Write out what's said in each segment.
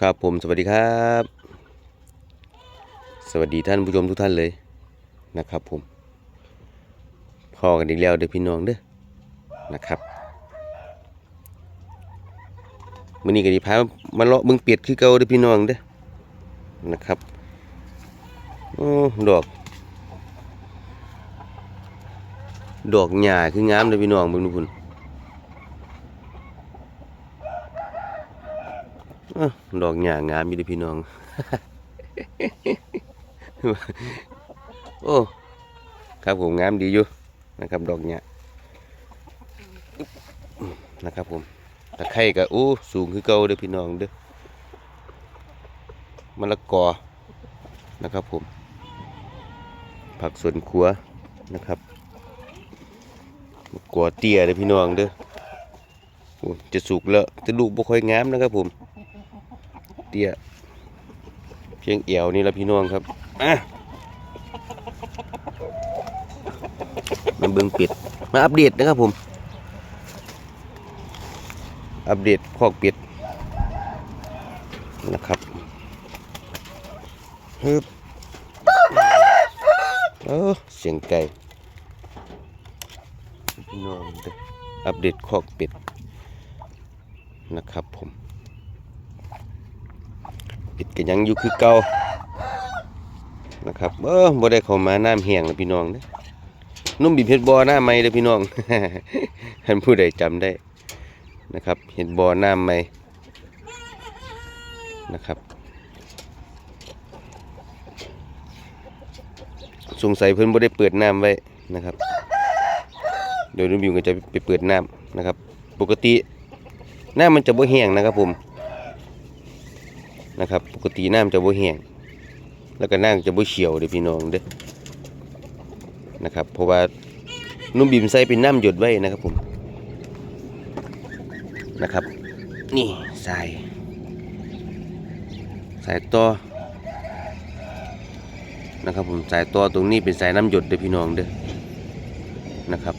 ครับผมสวัสดีครับ สวัสดีท่านผู้ชมทุกท่านเลยนะครับผมพอกันอีกแล้วเด้อพี่น้องเด้อนะครับมื้อนี้ก็สิพามาเลาะเบิ่งเป็ดคือเก่าเด้อพี่น้องเด้อนะครับโอ้ดอก ดอกหญ้าคืองามเด้อพี่น้องเบิ่งดูพุ่น อ้าว ดอกหญ้างามอยู่ดิพี่น้อง โอ้ ครับผมงามดีอยู่นะครับ ดอกหญ้านะครับผมตะไคร่ก็อู้สูงคือเก่าเด้อพี่น้องเด้อมะละกอนะครับผม ผักสวนครัวนะครับมะกอเตี้ยเด้อพี่น้องเด้อจะสุกแล้วจะลูกบ่ค่อยงามนะครับผม เตี้ยเพียงเอวนี่ละพี่น้องครับอะมาเบิ่งป็ดมาอัปเดตนะครับผม อัปเดตคอกป็ดนะครับฮึบเออเสียงไก่พี่น้องอัปเดตคอกป็ดนะครับผม ปิดกันยังอยู่คือเก่านะครับเออบ่ได้เข้ามาน้ำแห้งแล้วพี่น้องเด้อนุ่มบีบเห็ดบ่อหน้าใหม่เด้อพี่น้องท่านผู้ใดจำได้นะครับ เห็ดบ่อหน้าใหม่นะครับ สงสัยเพิ่นบ่ได้เปิดน้ำไว้นะครับเดี๋ยวนุ่มบิวก็จะไปเปิดน้ำนะครับ ปกติน้ำมันจะบ่แห้งนะครับผม นะครับ ปกติน้ำจะบ่แห้งแล้วก็น้ำจะบ่เขียวเด้พี่น้องเด้อนะครับ เพราะว่านุ่มบีมใส่เป็นน้ำหยดไว้นะครับผมนะครับ นี่สายสายต่อนะครับผมสายต่อตรงนี้เป็นสายน้ำหยดเด้อพี่น้องเด้อนะครับ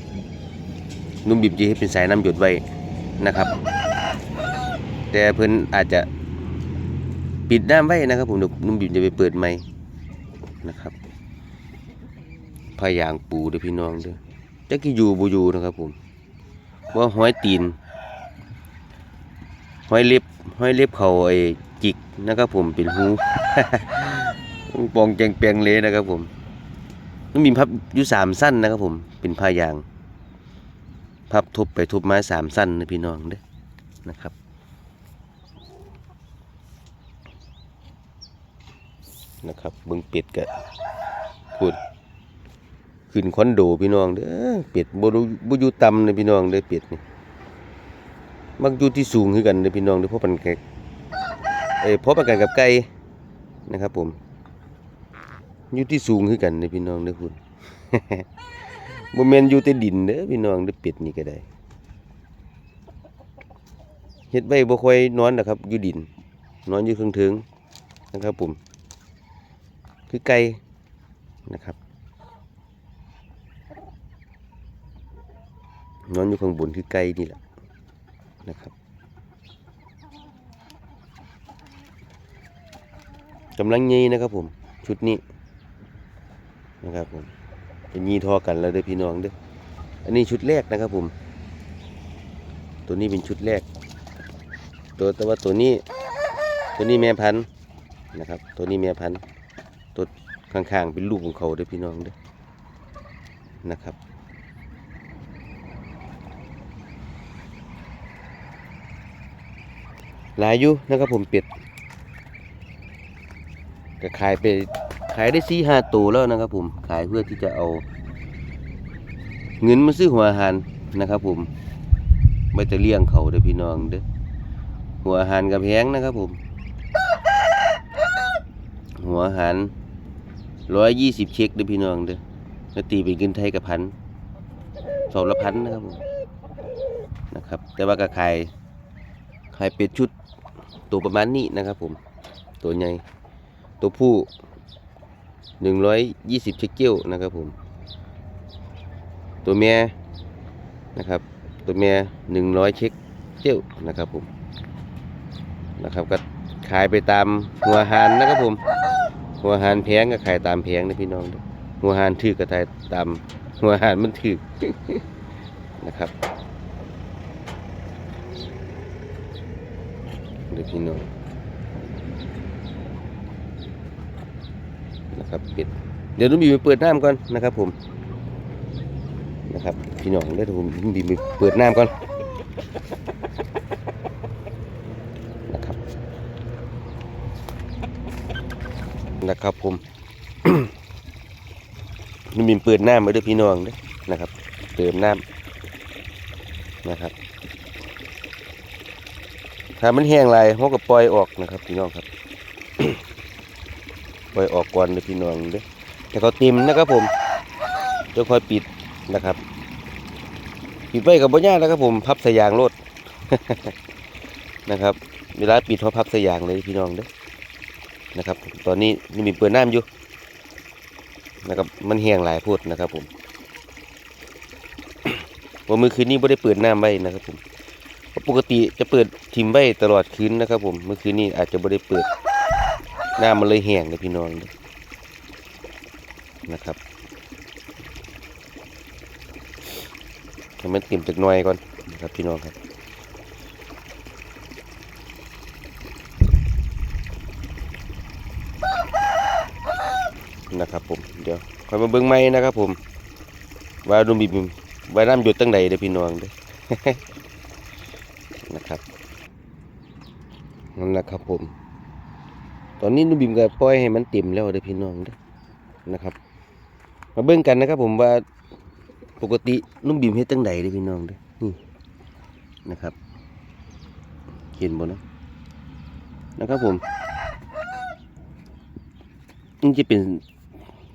นุ่มบีมจะให้เป็นสายน้ำหยดไว้นะครับ แต่เพิ่อนอาจจะ ปิดน้ำไว้นะครับ ผมเดี๋ยวนุ่มบิมจะไปเปิดไม้นะครับพายางปูเด้อพี่น้องเด้อจักกี่อยู่บ่อยู่นะครับ ผมว่าห้อยตีนห้อยเล็บห้อยเล็บเขาไอ้จิกนะครับ ผมเป็นหูปองแจงแปลงเลยนะครับ ผมนุ่มบิมพับอยู่สามสั้นนะครับ ผม เป็นพายางพับทุบไปทุบมาสามสั้นนะพี่น้องเด้อนะครับ นะครับ เบิ่งเป็ดก็พูดขึ้นคอนโดพี่น้องเด้อเป็ดบ่บ่อยู่ต่ำเด้อพี่น้องเด้อเป็ดนี่มักอยู่ที่สูงคือกันเด้อพี่น้องเด้อเพราะมันไก่เอ้เพราะมันกันกับไก่นะครับ ผมอยู่ที่สูงคือกันเด้อพี่น้องเด้อคุณบ่แม่นอยู่แต่ดินเด้อพี่น้องเด้อเป็ดนี่ก็ได้เฮ็ดไว้บ่ค่อยนอนนะครับ อยู่ดิน นอนอยู่เทิงๆนะครับผม คือไก่นะครับนอนอยู่ข้างบนคือไก่นี่แหละนะครับกำลังยีนะครับผม ชุดนี้นะครับผมจะยีทอกันแล้วเด้อพี่น้องเด้ออันนี้ชุดแรกนะครับผม ตัวนี้เป็นชุดแรก ตัวแต่ว่าตัวนี้ ตัวนี้แม่พันธุ์นะครับ ตัวนี้แม่พันธุ์ ตัวข้างๆเป็นลูกของเขาเด้อพี่น้องเด้อนะครับหลายอยู่นะครับผมเป็ดก็ขายไปขายได้สี่ห้าตัวแล้วนะครับผมขายเพื่อที่จะเอา เงินมาซื้อหัวอาหารนะครับผมไม่จะเลี้ยงเขาเด้อพี่น้องเด้อหัวอาหารกับแพงนะครับผม หัวอาหาร ร้อยยี่สิบเช็คเด้อพี่น้องเด้อแล้วตีเป็นเงินไทยกับพันสองละพันนะครับผมนะครับ แต่ว่าก็ขายขายเป็ดชุดตัวประมาณนี้นะครับผม ตัวใหญ่ ตัวผู้หนึ่งร้อยยี่สิบเช็คเกิลนะครับผม ตัวเมียนะครับ ตัวเมียหนึ่งร้อยเช็คเกิลนะครับผม นะครับก็ขายไปตามหัวหารนะครับผม หัวหารแพงก็ขายตามแพงนะพี่น้องหัวหารถือก็ขายตามหัวหารมันถือนะครับเดี๋ยวพี่น้องนะครับปิดเดี๋ยวนุ่มบีไปเปิดน้ำก่อนนะครับผมนะครับ พี่น้องเดี๋ยวผมนุ่มบีไปเปิดน้ำก่อนนะครับ นะครับผมนุ่มีเปิดน้ำมาด้วยพี่น้องด้อนะครับ เติมน้ำนะครับ ถ้ามันแห้งไรเขาก็ปล่อยออกนะครับ พี่น้องครับ ปล่อยออกก่อนเลยพี่น้องด้อแต่เขาเต็มนะครับผมจะค่อยปิดนะครับ ปิดไว้กับบ่ยากนะครับ ผมพับสายยางรถนะครับ เวลาปิดเขาพับสายยางเลยพี่น้องเด้อ นะครับ ตอนนี้นี่มีเปิดน้ำอยู่นะครับมันแห้งหลายพูดนะครับผมว่ามือคืนนี้ไม่ได้เปิดน้ำไว้นะครับผมปกติจะเปิดทิมไว้ตลอดคืนนะครับ ผมเมื่อคืนนี้อาจจะไม่ได้เปิดน้ำมันเลยแห้งเลยพี่น้องนะครับให้มันเต็มจากน่อยก่อนนะครับพี่น้องครับ นะครับผมเดี๋ยวคอยมาเบิ้งไม้นะครับผมว่าดุมบิมว่าน้ำหยดตั้งใดเด้อพี่น้องเด้อนะครับนั่นแหละครับผม ตอนนี้นุ่มบิมก็ปล่อยให้มันเต็มแล้วเด้อพี่น้องเด้อนะครับ มาเบิ่งกันนะครับ ผมว่าปกตินุ่มบิมเฮ็ดตั้งใดเด้อพี่น้องเด้อนี่นะครับเห็นบ่เนะนะครับผมนี่จะเป็น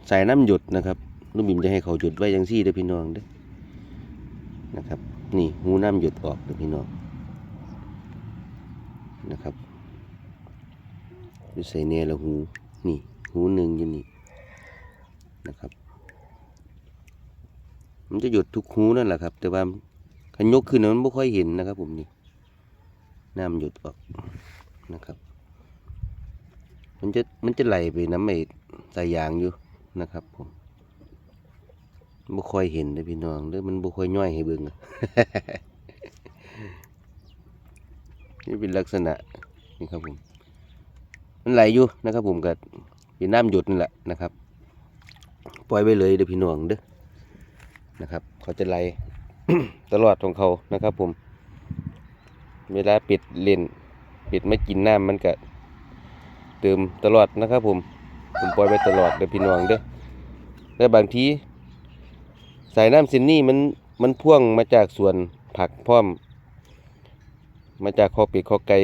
สายน้ำหยดนะครับนุ่มบิมจะให้เขาหยดไว้จังซี่เด้อพี่น้องเด้อนะครับ นี่หูน้ำหยดออกเด้อพี่น้องนะครับดูใส่แนละหูนี่หูหนึ่งอยู่นี่นะครับ มันจะหยดทุกหูนั่นแหละครับ แต่ว่าขันยกขึ้นมันไม่ค่อยเห็นนะครับ ผมนี่น้ำหยดออกนะครับ มันจะมันจะไหลไปน้ำไอ้สายยางอยู่ นะครับ ผมบ่ค่อยเห็นเลยพี่น้องเด้อมันบ่ค่อยย่อยให้เบิ่งนี่เป็นลักษณะนี่ครับผม มันไหลอยู่นะครับ ผมกับเป็นน้ำหยดนี่แหละนะครับ ปล่อยไปเลยเด้อพี่น้องเด้อนะครับ เขาจะไหลตลอดของเขานะครับ ผม เวลาปิดเลนปิดไม่กินน้ำมันก็เติมตลอดนะครับ ผม ผมปล่อยไปตลอดเด้อพี่น้องเด้อแล้วบางทีสายน้ำเซนนี่มันมันพ่วงมาจากสวนผักพร้อม มาจากคอเป็ดคอไก่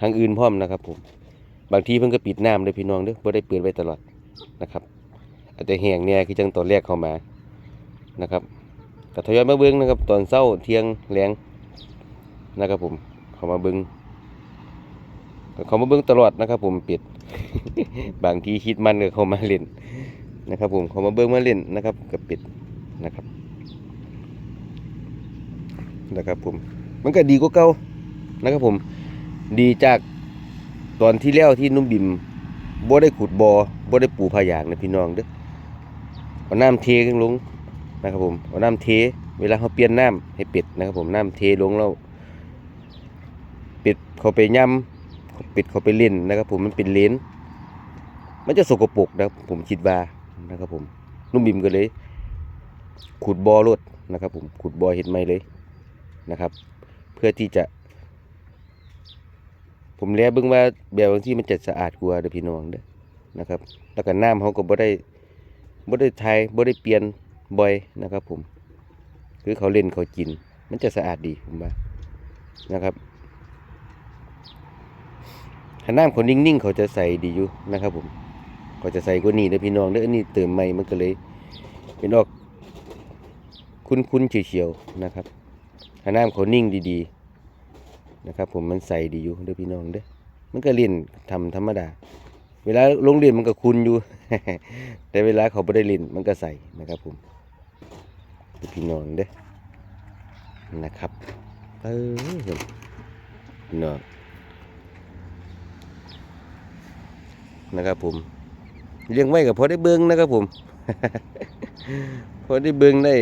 ทางอื่นพร้อมนะครับ ผม บางทีเพิ่นก็ปิดน้ำเลยพี่น้องเด้อบ่ได้เปิดไว้ตลอดนะครับ อาจจะแห้งเนี่ยคือจังตอนแรกเข้ามานะครับก็ทยอยมาเบิ่งนะครับ ตอนเช้าเที่ยงแรงนะครับผม เข้ามาเบิ่งเข้ามาเบิ่งตลอดนะครับ ผมปิด บางทีคิดมันก็เขามาเล่นนะครับ ผมเขามาเบิ่งมาเล่นนะครับกับปิดนะครับนะครับผมมันก็ดีกว่าเก่านะครับผมดีจากตอนที่แล้วที่นุ่มบิมบ่ได้ขุดบอ่อบ่ได้ปูพายางนะพี่น้องเด้อเอาน้ำเทลงนะครับผมเอาน้ำเท เวลาเขาเปลี่ยนน้ำให้เป็ดนะครับผมน้ำเทลงแล้วเป็ดเขาไปย่ำ เป็ดเขาไปเล่นนะครับ ผมมันเป็นเลนมันจะสกปรกนะครับผมคิดว่านะครับ ผมนุ่มบิมก็เลย ขุดบอ่อรดนะครับ ผมขุดบอ่อเห็ดไม่เลยนะครับ เพื่อที่จะ ผมแลเบิ่งว่าแบบบางที่มันจะสะอาดกว่าเด้อพี่น้องเด้อนะครับ แล้วก็น้ำเขาก็บ่ได้บ่ได้ทายบ่ได้เปลี่ยนบ่อยนะครับ ผม คือเขาเล่นเขากิน มันจะสะอาดดีผมว่านะครับ ถ้าน้ำเขานิ่งๆ เขาจะใส่ดีอยู่นะครับผมเขาจะใส่กว่านี้เด้อพี่น้องเด้ออันนี้เติมใหม่มันก็เลย เป็นออกคุ้นๆเฉียวๆนะครับถ้าน้ำเขานิ่งดีๆนะครับ ผมมันใส่ดีอยู่เด้อพี่น้องเด้อมันก็เล่นทำธรรมดา เวลาลงเรียนมันก็คุณอยู่ แต่เวลาเขาไม่ได้เล่นมันก็ใส่นะครับผมเด้อพี่น้องเด้อนะครับเออพี่น้อง นะครับผมเลี้ยงไว้กับพอได้เบิ่งนะครับผม พอได้เบิ่งได้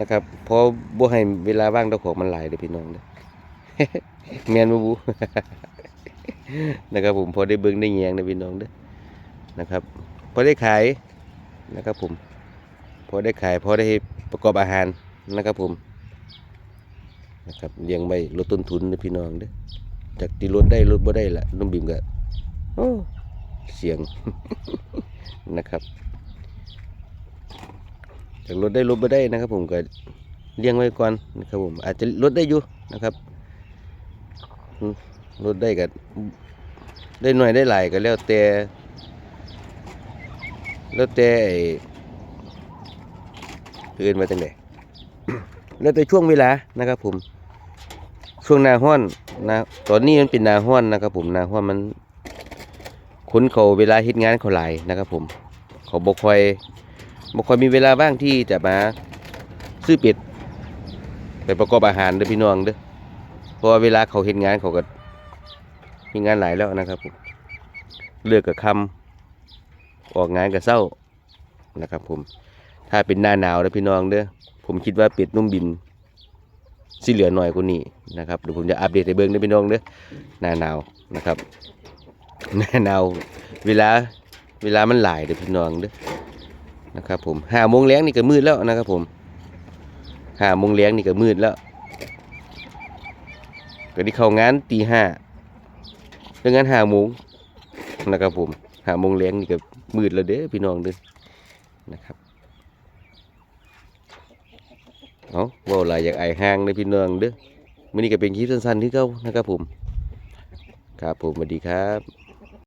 นะครับพอบ่ให้เวลาว่างเจ้าของมันหลายเด้อพี่น้องเด้อแม่นบ่บูนะครับผมพอได้เบิ่งได้แยงเด้อพี่น้องเด้อนะครับ พอได้ขายนะครับผม พอได้ขายพอได้ประกอบอาหารนะครับผมนะครับเลี้ยงไว้ลดต้นทุนนะพี่น้องเด้อ จากที่ลดได้ลดบ่ได้ละน้องบิมก็โอ้เสียงนะครับ จากลดได้ลดบ่ได้นะครับ ผมก็เลี้ยงไว้ก่อนนะครับ ผม อาจจะลดได้อยู่นะครับอืมลดได้ก็ได้หน่อยได้หลายก็แล้วแต่แล้วแต่ไอ้เอื่นมาจังไดแล้วแต่ช่วงเวลานะครับผม ช่วงหนาห้อนนะตอนนี้มันเป็นหนาห้อนนะครับผมหนาห้อนมันคุ้นเขาเวลาเฮ็ดงานเขาหลายนะครับผมเขาบ่ค่อยบ่ค่อยมีเวลาว่างที่จะมาซื้อเป็ดไปประกอบอาหารเด้อพี่น้องเด้อเพราะว่าเวลาเขาเฮ็ดงานเขาก็มีงานหลายแล้วนะครับผมเลือกกับคำออกงานกับเศร้านะครับผมถ้าเป็นหน้าหนาวนะพี่น้องเด้อผมคิดว่าเป็ดนุ่มบิน สิเหลือหน่อยกว่านี้นะครับเดี๋ยวผมจะอัปเดตให้เบิ่งเด้พี่น้องเด้อหน้าหนาวนะครับหน้าหนาวเวลาเวลามันหลายเด้อพี่น้องเด้อนะครับผมห้าโมงแล้งนี่ก็มืดแล้วนะครับผมห้าโมงแล้งนี่ก็มืดแล้วก็ที่เข้างานตีห้าเรื่องงานห้าโมงนะครับผมห้าโมงแล้งนี่ก็มืดแล้วเด้อพี่น้องเด้อนะครับ เอาว่าอะไรอยากไอ้ห้างในพี่น้องเด้อมื่อนี้ก็เป็นคลิปสั้นๆที่เก่านะครับผม ครับผมสวัสดีครับ